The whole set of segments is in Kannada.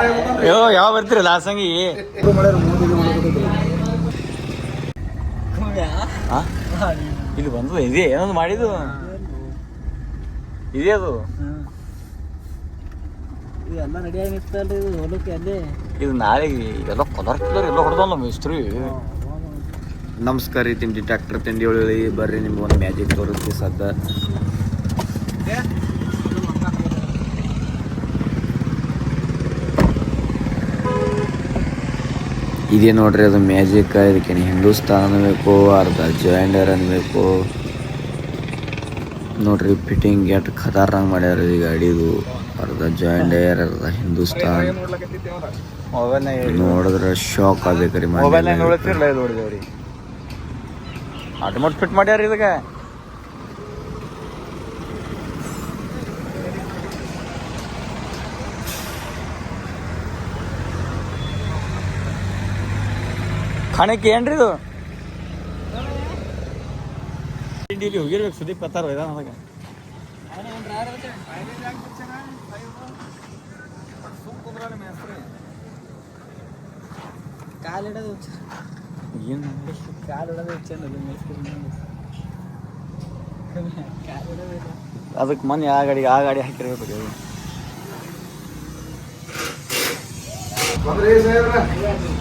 ಅಯ್ಯೋ ಯಾವ ಬರ್ತೀರಿ ಲಾಸಂಗಿ? ಇಲ್ಲಿ ಬಂದದ? ಇದೇ ಏನೊಂದು ಮಾಡಿದ್ದು? ಇದೇ ಅದು? ಇದು ಹೊಲಕ್ಕೆ ಅಲ್ಲೇ. ಇದು ನಾಳೆ ಎಲ್ಲ ಕಲರ್ ಕಲರ್ ಎಲ್ಲ ಹೊಡೆದಲ್ಲ ಮಿಸ್ತ್ರಿ ನಮಸ್ಕಾರ ರೀ ತಿಂಡಿ ಟ್ರ್ಯಾಕ್ಟರ್ ತಿಂಡಿ ಒಳಗೆ ಬರ್ರಿ ನಿಮ್ಗೆ ಒಂದು ಮ್ಯಾಜಿಕ್ ತೋರಿಸ್ತೀವಿ ಸದ್ದ. ಇದೇ ನೋಡ್ರಿ, ಅದು ಮ್ಯಾಜಿಕ್, ಇದಕ್ಕೆ ಹಿಂದೂಸ್ತಾನ್ ಅನ್ಬೇಕು, ಅರ್ಧ ಜಾಯಿಂಡರ್ ಅನ್ಬೇಕು. ನೋಡ್ರಿ, ಫಿಟ್ಟಿಂಗ್ ಎಷ್ಟು ಖತಾರ್ನಾಗ ಮಾಡ್ಯಾರ ಈ ಗಾಡಿದು ಅರ್ಧ ಜಾಯಿಂಡರ್ ಅರ್ಧ ಹಿಂದೂಸ್ತಾನ್. ನೋಡಿದ್ರೆ ಶಾಕ್ ಆಗ್ಬೇಕ್ರಿ ಮೊಬೈಲ್ ಫಿಟ್ ಮಾಡ್ಯಾರ ಇದಕ್ಕೆ. ಖಾಣಕ್ಕೆ ಏನ್ರಿ ಇದು? ಇಲ್ಲಿ ಹೋಗಿರ್ಬೇಕು ಸುದೀಪ್ ಕತ್ತಾರ ನನಗೆ ಕಾಲಿಡೋದು ಏನು? ಕಾಲಿಡೋದು ಅದಕ್ಕೆ ಮೊನ್ನೆ ಆ ಗಾಡಿಗೆ ಆ ಗಾಡಿ ಹಾಕಿರ್ಬೇಕು.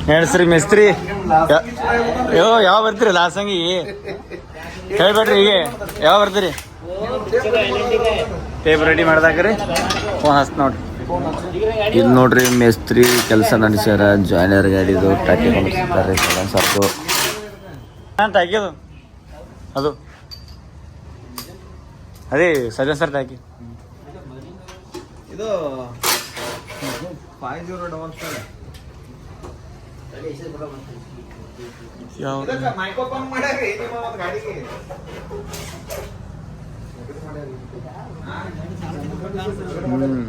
ಹೇಳ್ಸ್ರಿ ಮಿಸ್ತ್ರಿ. ಯಾ- ಯಾವ ಬರ್ತೀರಿ ಲಾಸಂಗಿ ಹೇಳ್ಬೇಡ್ರಿ ಈಗ ಯಾವ ಬರ್ತೀರಿ? ಟೇಪ್ ರೆಡಿ ಮಾಡ್ದಾಕ್ರಿ ಫೋನ್ ಹಸ್ತ್ ನೋಡ್ರಿ. ಇದು ನೋಡ್ರಿ ಮೇಸ್ತ್ರಿ ಕೆಲಸ ನಡೆಸ್ಯಾರ ಜಾಯ್ನರ್ ಗಾಡಿದು ಟಾಕಿ ಹೊಂದಿಸ್ತಾರೆ ಸರ್ದು ಹಾಂ ಟಾಕಿದು ಅದು. ಅದೇ. ಸಜನ್ ಸರ್ ಟಾಕಿ ಇದು ಫೈವ್ ಜೀರೋ ಡಬಲ್ ಸೆವೆನ್ ಯಾವ ಇದಕ್ಕೆ ಮೈಕ್ರೋಫೋನ್ ಮಾಡ್ಯಾರಿ ನಿಮ್ಮ ಒಂದು ಗಾಡಿಗೆ ಹ್ಮ್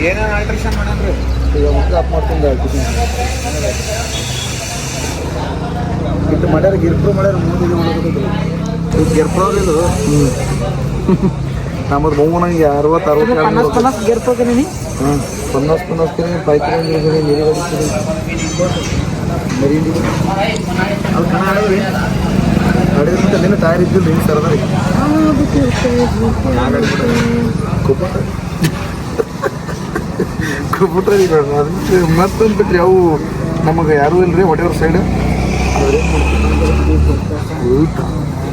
ಏನೇನು ಆಲ್ಟ್ರೇಷನ್ ಮಾಡನ್ರಿ ಇದು ಮಾಡ್ಯಾರ ಗಿರ್ಪ್ರು ಮಾಡ್ಯಾರ ಮೂದಿಗೆ ಇದು ಇದು ಗೆರ್ಪ್ರೋ ಇದು? ನಮ್ಮದು ಮೂವನಂಗೆ ಅರವತ್ತು ಪನ್ನಾಸ್ ಅರವತ್ತು ಪನ್ನಾಸ್ ಗಿರ್ಪೋಕೆ ನೀನು ಹ್ಞೂ ಪನ್ನಾಸ್ ಪನ್ನಾಸ್ ಕಿರಿ ಪೈಪ್ ನೀರು ಮರಿ ಅದು ಮತ್ತೊಂದು ಬಿಟ್ರಿ ಅವು ನಮಗೆ ಯಾರೂ ಇಲ್ರಿ ಒಡೆಯವ್ರ ಸೈಡ್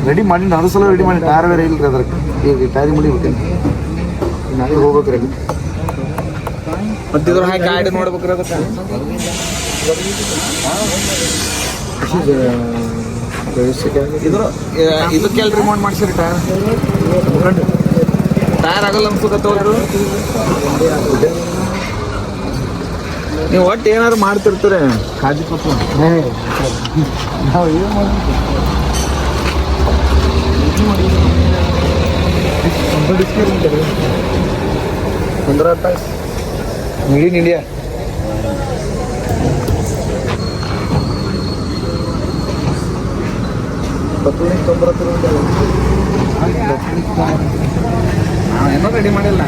ರೆಡಿ ಮಾಡಿ ಅದು ಸಲ ರೆಡಿ ಮಾಡಿ ಟೈರ್ ಬೇರೆ ಇಲ್ರಿ ಅದಕ್ಕೆ ಈಗ ಟಾರಿ ಮುಡಿಬೇಕೇನು ನಾಳೆ ಹೋಗ್ಬೇಕ್ರಿ ಮತ್ತಿದ್ರ ಹಾಗೆ ಗಾಡಿ ನೋಡ್ಬೇಕ್ರಿ ಅದಕ್ಕೆ. ಇದ್ರ ಇದು ಕೆಲ್ರಿ ಮೌಂಟ್ ಮಾಡ್ಸಿರಿ ಟೈರ್? ಟೈರ್ ಆಗಲ್ಲ ಅನ್ಸುತ್ತವ್ರು ನೀವು ಒಟ್ಟು ಏನಾರು ಮಾಡ್ತಿರ್ತೀರಿ? ಕಾಜಿ ಪಪ್ಪ. ಅಂದ್ರೆ ಮೇಡ್ ಇನ್ ಇಂಡಿಯಾ ಏನೋ ರೆಡಿ ಮಾಡಿಲ್ಲ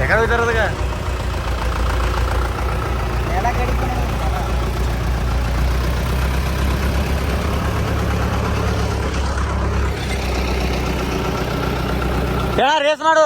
ಯಾಕಂದ್ರೆ ಅದಕ್ಕೆ ರೇಸ್ ಮಾಡು.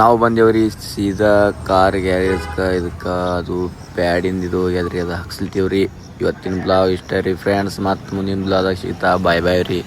ನಾವು ಬಂದೇವ್ರಿ, ಸೀದಾ ಕಾರ್ ಗ್ಯಾರೇಜ್ಕ ಇದಕ್ಕೆ ಅದು ಪ್ಯಾಡಿಂದ ಇದು ಹೋಗ್ಯದ್ರಿ, ಅದು ಹಾಕ್ಸ್ಲಿತೀವ್ರಿ ಇವತ್ತಿನ ಬ್ಲಾಗ್ ಇಷ್ಟ ರೀ ಫ್ರೆಂಡ್ಸ್ ಮತ್ತು ಮುಂದಿನ ಬ್ಲಾದಾಗ ಸಿಗ್ತಾ ಬಾಯ್ ಬಾಯ್ ರೀ.